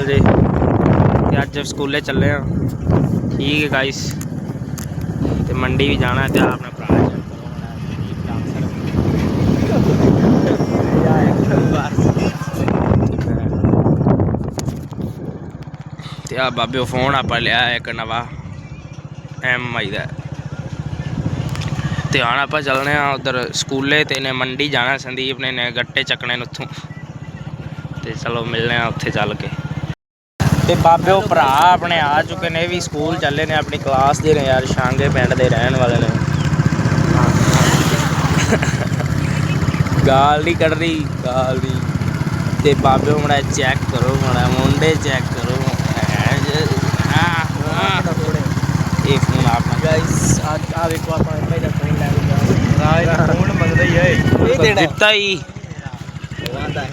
ਅਕਾਲ ਜੀ ਤੇ ਅੱਜ ਸਕੂਲੇ ਚੱਲੇ ਆ। ਠੀਕ ਹੈ ਗਾਇਸ ਤੇ ਮੰਡੀ ਵੀ ਜਾਣਾ ਤੇ ਆਪਣਾ ਭਰਾ ਤੇ ਆ ਬਾਬਿਓ ਫੋਨ ਆਪਾਂ ਲਿਆ ਇੱਕ ਨਵਾਂ। ਐਮ ਆਈ ਦਾ। ਤੇ ਹੁਣ ਆਪਾਂ ਚੱਲਨੇ ਆ ਉਧਰ ਸਕੂਲੇ ਤੇ ਨੇ ਮੰਡੀ ਜਾਣਾ ਸੰਦੀਪ ਨੇ ਗੱਟੇ ਚੱਕਣੇ ਨੇ ਉੱਥੋਂ। ਤੇ ਚਲੋ ਮਿਲਨੇ ਆ ਉੱਥੇ ਚੱਲ ਕੇ। ਤੇ ਬਾਬਿਓ ਭਰਾ ਆਪਣੇ ਆ ਚੁੱਕੇ ਨੇ ਇਹ ਵੀ ਸਕੂਲ ਚੱਲੇ ਨੇ ਆਪਣੀ ਕਲਾਸ ਦੇ ਨੇ ਯਾਰ ਸ਼ਾਂਗੇ ਪਿੰਡ ਦੇ ਰਹਿਣ ਵਾਲੇ ਨੇ। ਗਾਲ ਨਹੀਂ ਕੱਢ ਰਹੀ ਗਾਲ ਨਹੀਂ ਤੇ ਬਾਬਿਓ ਮੜਾ ਚੈੱਕ ਕਰੋ ਮੜਾ ਮੁੰਡੇ ਚੈੱਕ ਕਰੋ। ਇਹ ਫੋਨ ਆਪਣਾ ਗਾਇਸ ਅੱਜ ਆ ਵੇਖੋ ਆਪਾਂ ਭਾਈ ਦਾ ਫੋਨ ਲੈ ਜਾ ਰਾਜ ਫੋਨ ਮੰਗਦਾ ਹੀ ਹੈ। ਇਹ ਦੇਣਾ। ਦਿੱਤਾ ਹੀ। ਆਂਦਾ ਹੈ।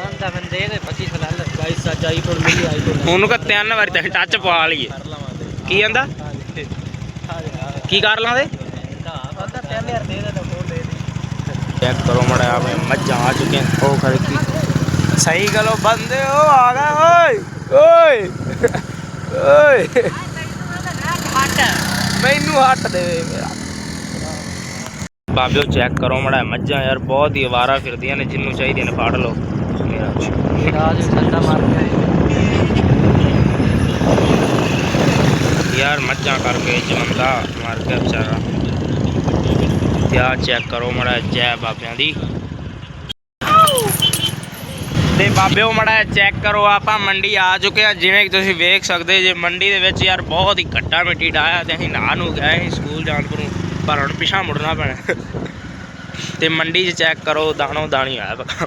ਆਂਦਾ ਮੈਂ ਦੇ ਦੇ 25 ਲੈ ਲੈ ਗਾਇਸ ਅੱਜ ਆਈਫੋਨ ਮਿਲੀ ਆਈਫੋਨ ਉਹਨੂੰ ਕਹ ਤਿੰਨ ਵਾਰੀ ਤੱਕ ਟੱਚ ਪਾ ਲਈਏ। ਕਰ ਲਵਾਂਗੇ। ਕੀ ਕਹਿੰਦਾ? ਕੀ ਕਰ ਲਾਂਦੇ ਆਂਦਾ 3000 ਦੇ? ਦੇ ਤਾਂ ਫੋਨ ਦੇ ਦੇ ਚੈੱਕ ਕਰੋ ਮੜਾ ਮੱਝਾਂ ਆ ਚੁੱਕੀਆਂ। ਉਹ ਖੜਕੀ ਸਹੀ ਗਲੋ ਬੰਦੇ ਹੋ ਆ ਗਏ ਓਏ ਓਏ ਓਏ। ਮੈਨੂੰ ਹੱਟ ਦੇ ਮੇਰਾ। ਬਾਬਿਓ ਚੈੱਕ ਕਰੋ ਮੜਾ ਮੱਝਾਂ ਯਾਰ ਬਹੁਤ ਹੀ ਅਵਾਰਾ ਫਿਰਦੀਆਂ ਨੇ ਜਿੰਨੂੰ ਚਾਹੀਦੀਆਂ ਨੇ ਫੜ ਲਓ। ਮੇਰਾ ਰਾਜ ਠੰਡਾ ਮਾਰ ਕੇ ਯਾਰ ਮੱਝਾਂ ਕਰਕੇ ਜਮੰਦਾ ਮਰ ਗਿਆ ਵਿਚਾਰਾ। ਤੇ ਆਹ ਚੈੱਕ ਕਰੋ ਮੜਾ ਜੈ ਬਾਬਿਆਂ ਦੀ। ਤੇ ਬਾਬਿਓ ਮੜਾ ਚੈੱਕ ਕਰੋ, ਆਪਾਂ ਮੰਡੀ ਆ ਚੁੱਕੇ ਆ। ਜਿਵੇਂ ਕਿ ਤੁਸੀਂ ਵੇਖ ਸਕਦੇ ਜੇ, ਮੰਡੀ ਦੇ ਵਿੱਚ ਯਾਰ ਬਹੁਤ ਹੀ ਘੱਟਾ ਮਿੱਟੀ ਡਾਇਆ ਤੇ ਅਸੀਂ ਨਹਾ ਨੂੰ ਗਏ ਸੀ ਸਕੂਲ ਜਾਣ ਨੂੰ ਪਰ ਹੁਣ ਪਿਛਾ ਮੁੜਨਾ ਪੈਣਾ। ਤੇ ਮੰਡੀ 'ਚ ਚੈੱਕ ਕਰੋ ਦਾਣੋ ਦਾਣੀ ਆਇਆ ਪੱਕਾ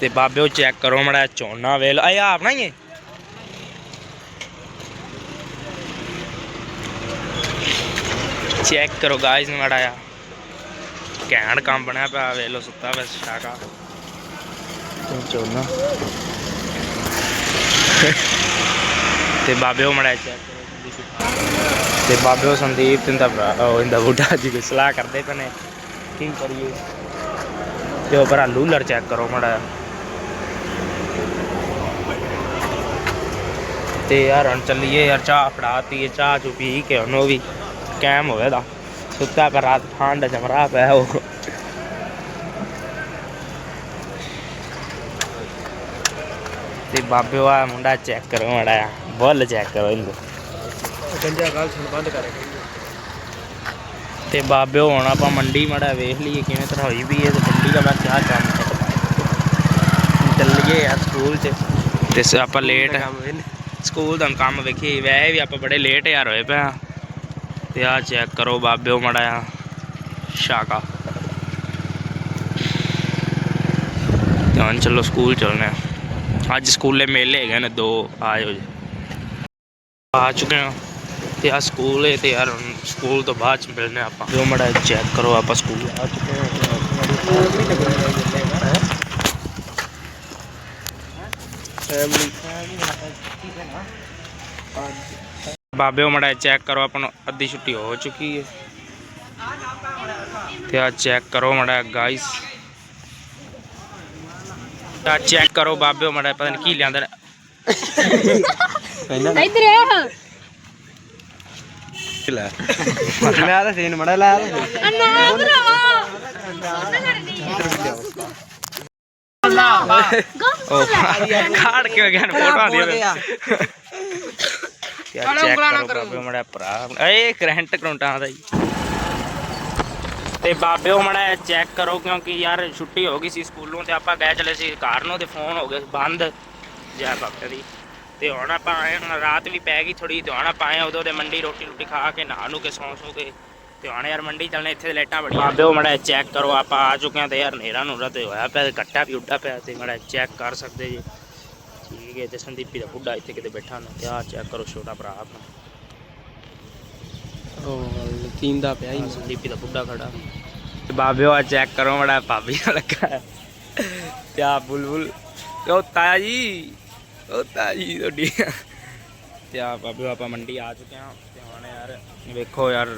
ਤੇ ਬਾਬੇ ਉਹ ਚੈੱਕ ਕਰੋ ਮੜਾ ਝੋਨਾ ਵੇਲ ਆ ਆਪਣਾ ਹੀ ਹੈ ਚੈੱਕ ਕਰੋ ਗਾਇਸ ਮੜਾ ਆ ਘੈਂਟ ਕੰਮ ਬਣਿਆ ਪਿਆ ਵੇਖ ਲਓ ਸੁੱਤਾ ਪਿਆ ਸ਼ਾਕਾ ਤੇ ਝੋਨਾ। ਤੇ ਬਾਬੇ ਉਹ ਮੜਾ ਚੈੱਕ ਤੇ ਬਾਬੇ ਉਹ ਸੰਦੀਪ ਤੇ ਦਾ ਭਰਾ ਉਹ ਇਹਦਾ ਬੁੱਢਾ ਜੀ ਕੋਈ ਸਲਾਹ ਕਰਦੇ ਪਏ ਨੇ। ਕੀ ਕਰੀਏ? ਤੇ ਉਹ ਭਰਾ ਲੂਲਰ ਚੈੱਕ ਕਰੋ ਮੜਾ ਤੇ ਯਾਰ ਹੁਣ ਚੱਲੀਏ ਯਾਰ ਚਾਹ ਫੜਾਤੀ ਹੈ ਚਾਹ ਚੁ ਪੀ ਕੇ ਉਹਨੂੰ ਵੀ ਕੈਮ ਹੋਵੇ ਦਾ ਸੁੱਤਾ ਪਰ ਰਾਤ ਠੰਡ ਜਮਰਾ ਪਿਆ ਉਹ। ਤੇ ਬਾਬੇ ਆ ਮੁੰਡਾ ਚੈੱਕ ਕਰੋ ਮੜਾ ਬੁੱਲ ਚੈੱਕ ਕਰੋ ਇਹਨੂੰ। ਗੰਜਾ ਗੱਲ ਸੁਣ ਬੰਦ ਕਰੇ ਤੇ ਬਾਬੇ ਹੁਣ ਆਪਾਂ ਮੰਡੀ ਮੜਾ ਵੇਖ ਲਈਏ ਕਿਵੇਂ ਤਰ੍ਹਾਂ ਹੋਈ ਵੀ ਹੈ ਤੇ ਮੰਡੀ ਦਾ ਮੈਂ ਕਿਆ ਕੰਮ ਚੱਲੀਏ ਯਾਰ ਸਕੂਲ 'ਚ। ਤੇ ਆਪਾਂ ਲੇਟ ਸਕੂਲ ਦਾ ਕੰਮ ਵੇਖੀ, ਵੈਸੇ ਵੀ ਆਪਾਂ ਬੜੇ ਲੇਟ ਯਾਰ ਹੋਏ ਪਿਆ ਤੇ ਆ ਚੈੱਕ ਕਰੋ ਬਾਬਿਓ ਮੜਾ ਆ ਸ਼ਾਕਾ। ਤੇ ਚਲੋ ਸਕੂਲ ਚੱਲਨੇ ਅੱਜ ਸਕੂਲੇ ਮੇਲੇ ਹੈਗੇ ਨੇ ਦੋ, ਆਇਓ ਜੀ। ਆ ਚੁੱਕੇ ਹਾਂ। ਤੇ ਆ ਸਕੂਲ ਹੈ ਤੇ ਯਾਰ ਸਕੂਲ ਤੋਂ ਬਾਅਦ ਚ ਮਿਲਨੇ ਆਪਾਂ। ਜੋ ਮੜਾ ਚੈੱਕ ਕਰੋ ਆਪਾਂ ਸਕੂਲ। ਆ ਚੁੱਕੇ ਹਾਂ ਫੈਮਿਲੀ ਬਾਬੇ ਉਹ ਮੜਾ ਚੈੱਕ ਕਰੋ ਆਪਾਂ ਨੂੰ ਅੱਧੀ ਛੁੱਟੀ ਹੋ ਚੁੱਕੀ ਹੈ। ਤੇ ਆ ਚੈੱਕ ਕਰੋ ਮੜਾ ਗਾਇਸ ਆ ਚੈੱਕ ਕਰੋ ਬਾਬੇ ਉਹ ਮੜਾ ਪਤਾ ਨਹੀਂ ਕੀ ਲਿਆਂਦੇ ਨੇ। ਇੱਧਰ ਆ। ਲੈ। ਲੈ ਤਾਂ ਸੀਨ ਮੜਾ ਲੈ ਅੰਨਾ ਭਰਾਵਾ ਉਹਨਾਂ ਕਰਨੀ ਉਹ ਖਾੜ ਕੇ ਗਿਆ ਫੋਟੋ ਦੀ ਚੈੱਕ ਕਰੋ ਬਾਬੇ ਮੜਾ ਭਰਾ ਏ ਕਰੰਟ ਕਰੰਟਾਂ ਦਾ ਜੀ ਤੇ ਬਾਬੇ ਉਹ ਮੜਾ ਚੈੱਕ ਕਰੋ ਕਿਉਂਕਿ ਯਾਰ ਛੁੱਟੀ ਹੋ ਗਈ ਸੀ ਸਕੂਲੋਂ ਤੇ ਆਪਾਂ ਗਏ ਚਲੇ ਸੀ ਘਰ ਨੂੰ ਤੇ ਫੋਨ ਹੋ ਗਏ ਬੰਦ ਜੈ ਬਾਬੇ ਦੀ ਤੇ ਹੁਣ ਆਪਾਂ ਆਏ ਰਾਤ ਵੀ ਪੈ ਗਈ ਥੋੜੀ ਤੇ ਹੁਣ ਆਪਾਂ ਆਏ ਉਦੋਂ ਦੇ ਮੰਡੀ ਰੋਟੀ ਰੋਟੀ ਖਾ ਕੇ ਨਹਾ ਨੂੰ। ਕੇ ਸੌਂ ਸੌ ਕੇ ਤੇ ਹੁਣ ਯਾਰ ਮੰਡੀ ਚੱਲਣੇ ਇੱਥੇ ਲਾਈਟਾਂ ਬੜੀਆਂ ਉਹ ਮੜਾ ਚੈੱਕ ਕਰੋ ਆਪਾਂ ਆ ਚੁੱਕੇ ਹਾਂ ਤੇ ਯਾਰ ਹਨੇਰਾ ਨੂਰਾ ਤੇ ਹੋਇਆ ਪਿਆ ਕੱਟਾ ਵੀ ਉੱਡਾ ਪਿਆ ਤੇ ਮੜਾ ਚੈੱਕ ਕਰ ਸਕਦੇ ਜੀ। ਠੀਕ ਹੈ ਤੇ ਸੰਦੀਪੀ ਦਾ ਬੁੱਢਾ ਇੱਥੇ ਕਿਤੇ ਬੈਠਾ ਨਾ ਤੇ ਚੈੱਕ ਕਰੋ ਛੋਟਾ ਭਰਾ ਆਪਣਾ ਉਹ ਤੀਂਦਾ ਪਿਆ ਹੀ ਸੰਦੀਪੀ ਦਾ ਬੁੱਢਾ ਖੜਾ। ਤੇ ਬਾਬੇ ਉਹ ਚੈੱਕ ਕਰੋ ਮੜਾ ਭਾਬੀ ਨਾਲ ਲੱਗਾ। ਤੇ ਆ ਬੁਲਬੁਲ ਉਹ ਤਾਇਆ ਜੀ ਉਹ ਤਾਇਆ ਜੀ ਤੁਹਾਡੀ। ਤੇ ਆ ਬਾਬੇ ਆਪਾਂ ਮੰਡੀ ਆ ਚੁੱਕੇ ਹਾਂ। ਤੇ ਹੁਣ ਯਾਰ ਵੇਖੋ ਯਾਰ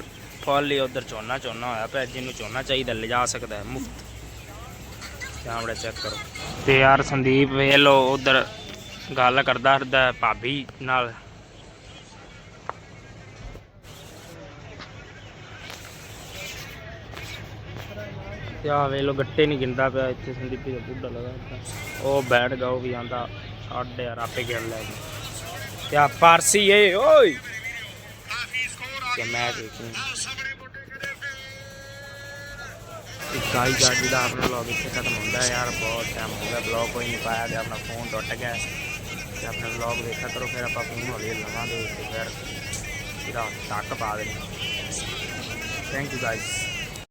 ਫੁੱਲ ਹੀ ਉਧਰ ਝੋਨਾ ਝੋਨਾ ਹੋਇਆ ਪਿਆ, ਜਿਹਨੂੰ ਝੋਨਾ ਚਾਹੀਦਾ, ਲਿਜਾ ਸਕਦਾ ਹੈ, ਮੁਫਤ। ਕੈਮਰਾ ਚੈੱਕ ਕਰੋ। ਤੇ ਯਾਰ ਸੰਦੀਪ, ਵੇਖ ਲੋ ਉਧਰ ਗੱਲ ਕਰਦਾ ਫਿਰਦਾ ਭਾਬੀ ਨਾਲ। ਤੇ ਆ ਵੇਖ ਲੋ ਗੱਟੇ ਨਹੀਂ ਗਿੰਦਾ ਪਿਆ, ਇੱਥੇ ਸੰਦੀਪ ਦਾ ਬੁੱਢਾ ਲਗਾ ਉਹ ਬੈਠ ਗਿਆ, ਉਹ ਵੀ ਆਂਦਾ, ਛੱਡ ਯਾਰ, ਆਪੇ ਗਿਣ ਲੈ। ਤੇ ਆ ਪਾਰਸੀ ਏ, ਓਏ! ਤੇ ਮੈਂ ਦੇਖੀ ਇੱਕ ਗਾਈ ਗਾਡੀ ਦਾ ਆਪਣਾ ਵਲੌਗ ਇੱਥੇ ਖਤਮ ਹੁੰਦਾ ਯਾਰ, ਬਹੁਤ ਟਾਈਮ ਹੋ ਗਿਆ। ਵਲੌਗ ਕੋਈ ਨਹੀਂ ਪਾਇਆ ਤੇ ਆਪਣਾ ਫੋਨ ਟੁੱਟ ਗਿਆ। ਤੇ ਆਪਣਾ ਵਲੌਗ ਦੇਖਿਆ ਕਰੋ, ਫਿਰ ਆਪਾਂ ਫੋਨ ਹੌਲੀ ਲਵਾਂਗੇ ਤੇ ਫਿਰ ਇਹਦਾ ਟੱਕ ਪਾ ਦੇਣੀ। Thank you guys